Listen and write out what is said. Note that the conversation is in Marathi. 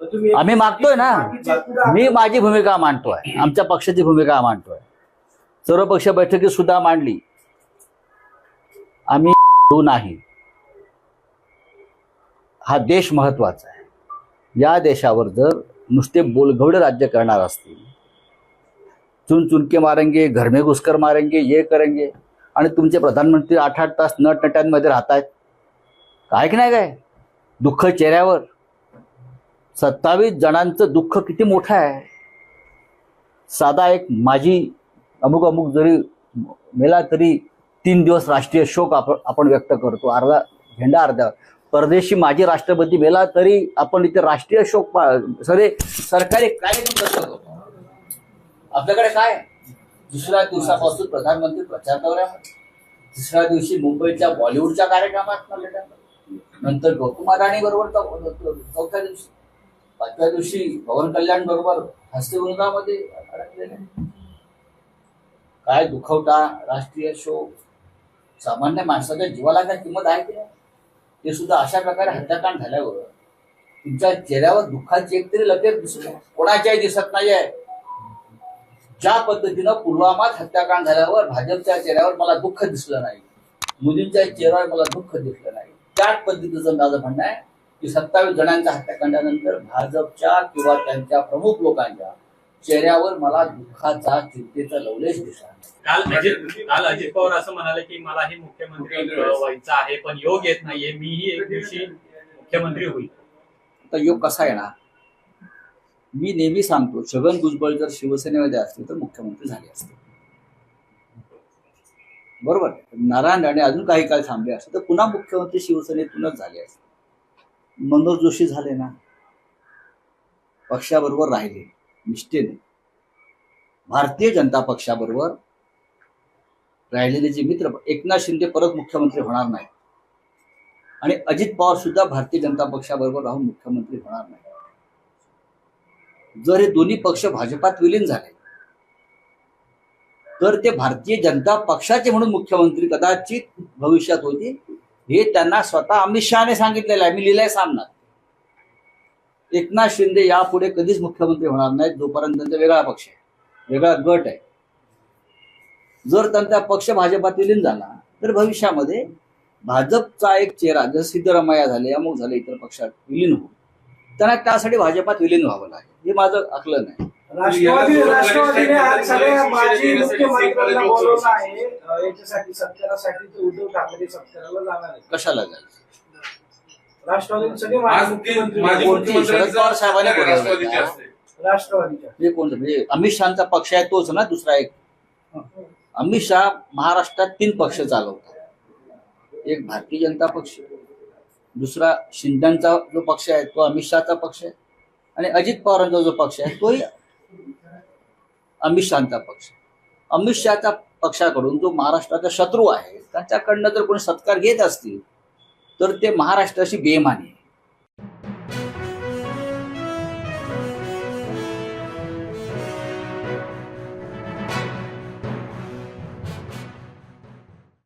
आम्ही मागतोय ना. मी माझी भूमिका मांडतोय. आमच्या पक्षाची भूमिका मांडतोय. सर्व पक्ष बैठकीत सुद्धा मांडली. आम्ही नाही. हा देश महत्त्वाचा आहे. या देशावर जर नुसते बोलघवडे राज्य करणार असतील चुन चुनके मारेंगे घर में घुसकर मारेंगे ये करेंगे आणि तुमचे प्रधानमंत्री आठ आठ तास नटनट्यांमध्ये राहत आहेत काय की नाही काय? दुःख चेहऱ्यावर. सत्तावीस जणांचं दुःख किती मोठं आहे? साधा एक माझी अमुक अमुक जरी मेला तरी तीन दिवस राष्ट्रीय शोक आपण आपण व्यक्त करतो. अर्धा झेंडा अर्ध्या परदेशी माजी राष्ट्रपती मेला तरी आपण इथे राष्ट्रीय शोक पा- सरे सरकारी कार्यक्रम करतो. आपल्याकडे काय? दुसऱ्या दिवसापासून प्रधानमंत्री प्रचार दुसऱ्या दिवशी मुंबईच्या बॉलिवूडच्या कार्यक्रमात नंतर गौतम अदाणी बरोबर चौथ्या दिवशी. पाचव्या दिवशी पवन कल्याण बरोबर हस्तिवृंदामध्ये अडकलेले. काय दुखवता राष्ट्रीय शो? सामान्य माणसाच्या जीवाला काय किंमत आहे की ते सुद्धा अशा प्रकारे हत्याकांड झाल्यावर तुमच्या चेहऱ्यावर दुःखाची एक तरी लकेट दिसत कोणाच्याही दिसत नाहीये. ज्या पद्धतीनं पुलवामात हत्याकांड झाल्यावर भाजपच्या चेहऱ्यावर मला दुःख दिसलं नाही. मुलींच्या चेहऱ्यावर मला दुःख दिसलं नाही. त्याच पद्धतीचं माझं म्हणणं आहे की सत्तावीस जणांच्या हत्याकांडानंतर भाजपच्या किंवा त्यांच्या प्रमुख लोकांच्या चेहऱ्यावर मला दुःखाचा चिंतेचा लवलेश दिसला. काल अजित काल अजित पवार असं म्हणाले की मला हे मुख्यमंत्री व्हायचं आहे पण योग येत नाहीये. मीही एक दिवशी मुख्यमंत्री होईल. आता योग कसा येणार? मी नेहमी सांगतो छगन भुजबळ जर शिवसेनेमध्ये असते तर मुख्यमंत्री झाले असते. बरोबर? नारायण राणे अजून काही काळ थांबले असते तर पुन्हा मुख्यमंत्री शिवसेनेतूनच झाले असते. मनोज जोशी झाले ना पक्षाबरोबर राहिले. निष्ठेने भारतीय जनता पक्षाबरोबर राहिलेले जे मित्र एकनाथ शिंदे परत मुख्यमंत्री होणार नाही आणि अजित पवार सुद्धा भारतीय जनता पक्षाबरोबर राहून मुख्यमंत्री होणार नाही जर हे दोन्ही पक्ष भाजपात विलीन झाले तर ते भारतीय जनता पक्षाचे म्हणून मुख्यमंत्री कदाचित भविष्यात होते हे त्यांना स्वतः अमित शहाने सांगितलेलं आहे. मी लिहिलंय सामनात. एकनाथ शिंदे यापुढे कधीच मुख्यमंत्री होणार नाहीत जोपर्यंत त्यांचा वेगळा पक्ष आहे. वेगळा गट आहे. जर त्यांचा पक्ष भाजपात विलीन झाला तर भविष्यामध्ये भाजपचा एक चेहरा जसं सिद्धरामय्या झाले अमुक झाले इतर पक्षात विलीन हो त्यांना त्यासाठी भाजपात विलीन व्हावं लागेल. हे माझं आकलन आहे. राष्ट्रवादी राष्ट्रवादीने आज सगळ्या माजी मुख्यमंत्र्यांना बोलवलं आहे. अं, याच्यासाठी सत्कारासाठी ते उद्धव ठाकरे सत्काराला जाणार आहे कशाला जायचं राष्ट्रवादी सगळे आज माजी मुख्यमंत्री माजी कोणती? मुख्यमंत्र्यांचं शरद पवार साहेबांनी बोलवलं राष्ट्रवादीचे का? असते. राष्ट्रवादीच्या हे कोणतं म्हणजे अमित शहाचा पक्ष आहे तोच ना दुसरा एक. अमित शहा महाराष्ट्रात तीन पक्ष चालवतात एक भारतीय जनता पक्ष दुसरा शिंदेचा जो पक्ष आहे तो अमित शहाचा पक्ष आहे. आणि अजित पवारांचा जो पक्ष आहे तोही अमित शहाचा पक्ष. अमित शहाचा पक्षाकडून जो महाराष्ट्राचा शत्रू आहे त्याच्याकडनं जर कोणी सत्कार घेत असतील तर ते महाराष्ट्राशी बेमानी आहे.